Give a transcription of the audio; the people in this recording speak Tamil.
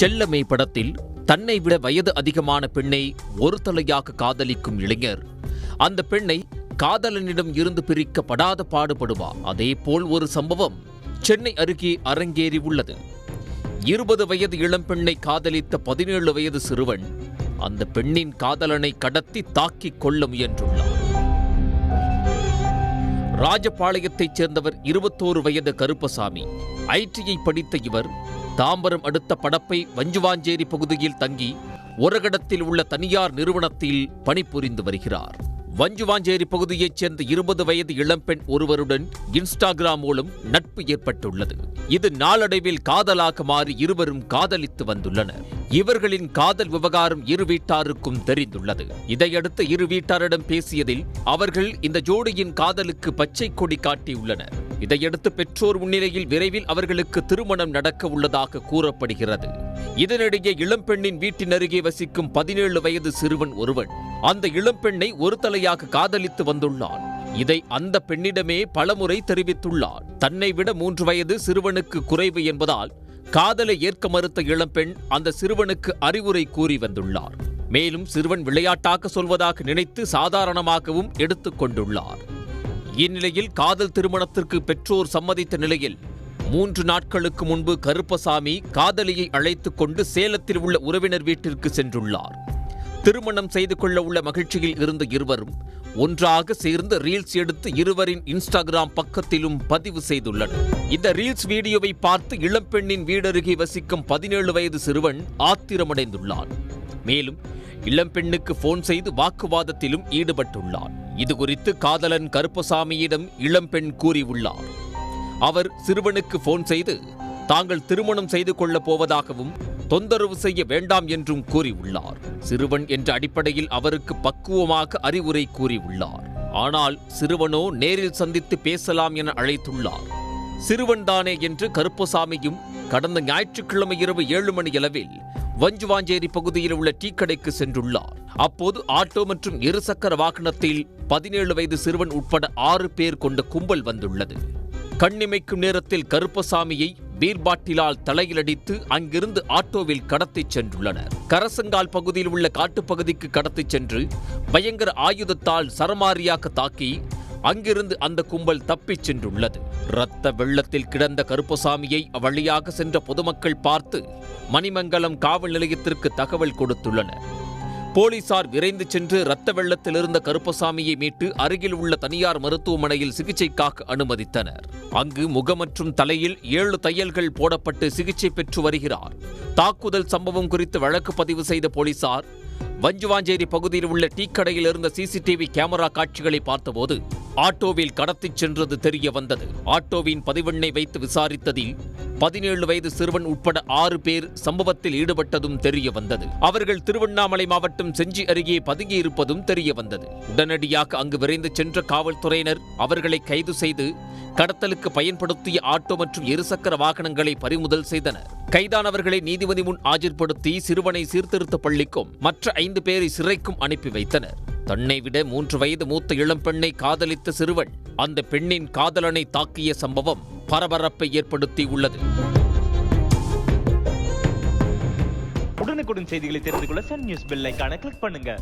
செல்லமே படத்தில் தன்னை விட வயது அதிகமான பெண்ணை ஒரு தலையாக காதலிக்கும் இளைஞர். அந்த பெண்ணை காதலனிடம் இருந்து பிரிக்கப்படாத பாடுபடுவார் அதே போல் ஒரு சம்பவம் சென்னை அருகே அரங்கேறி உள்ளது. இருபது வயது இளம்பெண்ணை காதலித்த பதினேழு வயது சிறுவன் அந்த பெண்ணின் காதலனை கடத்தி தாக்கிக் கொள்ள முயன்றுள்ளார் ராஜபாளையத்தைச் சேர்ந்தவர் இருபத்தோரு வயது கருப்பசாமி. ஐடியை படித்த இவர் தாம்பரம் அடுத்த படப்பை வஞ்சுவாஞ்சேரி பகுதியில் தங்கி ஒரகடத்தில் உள்ள தனியார் நிறுவனத்தில் பணிபுரிந்து வருகிறார். வஞ்சுவாஞ்சேரி பகுதியைச் சேர்ந்த இருபது வயது இளம்பெண் ஒருவருடன் இன்ஸ்டாகிராம் மூலம் நட்பு ஏற்பட்டுள்ளது. இது நாளடைவில் காதலாக மாறி இருவரும் காதலித்து வந்துள்ளனர். இவர்களின் காதல் விவகாரம் இரு வீட்டாருக்கும் தெரிந்துள்ளது. இதையடுத்து இரு வீட்டாரிடம் பேசியதில் அவர்கள் இந்த ஜோடியின் காதலுக்கு பச்சை கொடி காட்டியுள்ளனர். இதையடுத்து பெற்றோர் முன்னிலையில் விரைவில் அவர்களுக்கு திருமணம் நடக்க உள்ளதாக கூறப்படுகிறது. இதனிடையே இளம்பெண்ணின் வீட்டின் அருகே வசிக்கும் பதினேழு வயது சிறுவன் ஒருவன் அந்த இளம்பெண்ணை ஒரு தலையாக காதலித்து வந்துள்ளான். இதை அந்த பெண்ணிடமே பலமுறை தெரிவித்துள்ளார் தன்னை விட மூன்று வயது சிறுவனுக்கு குறைவு என்பதால் காதலை ஏற்க மறுத்த இளம்பெண் அந்த சிறுவனுக்கு அறிவுரை கூறி வந்துள்ளார். மேலும் சிறுவன் விளையாட்டாக சொல்வதாக நினைத்து சாதாரணமாகவும் எடுத்துக் கொண்டுள்ளார். இந்நிலையில் காதல் திருமணத்திற்கு பெற்றோர் சம்மதித்த நிலையில் மூன்று நாட்களுக்கு முன்பு கருப்பசாமி காதலியை அழைத்துக் கொண்டு சேலத்தில் உள்ள உறவினர் வீட்டிற்கு சென்றுள்ளார். திருமணம் செய்து கொள்ள உள்ள மகிழ்ச்சியில் இருந்த இருவரும் ஒன்றாக சேர்ந்து ரீல்ஸ் எடுத்து இருவரின் இன்ஸ்டாகிராம் பக்கத்திலும் பதிவு செய்துள்ளனர். இந்த ரீல்ஸ் வீடியோவை பார்த்து இளம்பெண்ணின் வீடருகே வசிக்கும் பதினேழு வயது சிறுவன் ஆத்திரமடைந்துள்ளான். மேலும் இளம்பெண்ணுக்கு போன் செய்து வாக்குவாதத்திலும் ஈடுபட்டுள்ளான். இதுகுறித்து காதலன் கருப்பசாமியிடம் இளம்பெண் கூறியுள்ளார். அவர் சிறுவனுக்கு போன் செய்து தாங்கள் திருமணம் செய்து கொள்ளப் போவதாகவும் தொந்தரவு செய்ய வேண்டாம் என்றும் கூறியுள்ளார். சிறுவன் என்ற அடிப்படையில் அவருக்கு பக்குவமாக அறிவுரை கூறியுள்ளார். ஆனால் சிறுவனோ நேரில் சந்தித்து பேசலாம் என அழைத்துள்ளார். சிறுவன்தானே என்று கருப்பசாமியும் கடந்த ஞாயிற்றுக்கிழமை இரவு ஏழு மணி அளவில் வஞ்சுவாஞ்சேரி பகுதியில் உள்ள டீ கடைக்கு சென்றுள்ளார். அப்போது ஆட்டோ மற்றும் இருசக்கர வாகனத்தில் பதினேழு வயது சிறுவன் உட்பட ஆறு பேர் கொண்ட கும்பல் வந்துள்ளது. கண்ணிமைக்கும் நேரத்தில் கருப்பசாமியை பீர் பாட்டிலால் அங்கிருந்து ஆட்டோவில் கடத்திச் சென்றுள்ளனர். கரசங்கால் பகுதியில் உள்ள காட்டுப்பகுதிக்கு கடத்திச் சென்று பயங்கர ஆயுதத்தால் சரமாரியாக தாக்கி அங்கிருந்து அந்த கும்பல் தப்பிச் சென்றுள்ளது. இரத்த வெள்ளத்தில் கிடந்த கருப்பசாமியை அவ்வழியாக சென்ற பொதுமக்கள் பார்த்து மணிமங்கலம் காவல் நிலையத்திற்கு தகவல் கொடுத்துள்ளனர். போலீசார் விரைந்து சென்று ரத்த வெள்ளத்தில் இருந்த கருப்பசாமியை மீட்டு அருகில் உள்ள தனியார் மருத்துவமனையில் சிகிச்சைக்காக அனுமதித்தனர். அங்கு முகம் மற்றும் தலையில் ஏழு தையல்கள் போடப்பட்டு சிகிச்சை பெற்று வருகிறார். தாக்குதல் சம்பவம் குறித்து வழக்கு பதிவு செய்த போலீசார் வஞ்சுவாஞ்சேரி பகுதியில் உள்ள டீ கடையில் இருந்த சிசிடிவி கேமரா காட்சிகளை பார்த்தபோது ஆட்டோவில் கடத்திச் சென்றது தெரிய வந்தது. ஆட்டோவின் பதிவெண்ணை வைத்து விசாரித்ததில் பதினேழு வயது சிறுவன் உட்பட ஆறு பேர் சம்பவத்தில் ஈடுபட்டதும் தெரிய வந்தது. அவர்கள் திருவண்ணாமலை மாவட்டம் செஞ்சி அருகே பதுங்கியிருப்பதும் தெரிய வந்தது. உடனடியாக அங்கு விரைந்து சென்ற காவல்துறையினர் அவர்களை கைது செய்து கடத்தலுக்கு பயன்படுத்திய ஆட்டோ மற்றும் இருசக்கர வாகனங்களை பறிமுதல் செய்தனர். கைதானவர்களை நீதிபதி முன் ஆஜர்படுத்தி சிறுவனை சீர்திருத்த பள்ளிக்கும் மற்ற ஐந்து பேரை சிறைக்கும் அனுப்பி வைத்தனர். தன்னை விட மூன்று வயது மூத்த இளம்பெண்ணை காதலித்த சிறுவன் அந்த பெண்ணின் காதலனை தாக்கிய சம்பவம் பரபரப்பை ஏற்படுத்தியுள்ளது. உடனுக்குடன் செய்திகளை தெரிந்து கொள்ள சன் நியூஸ் பெல் கிளிக் பண்ணுங்க.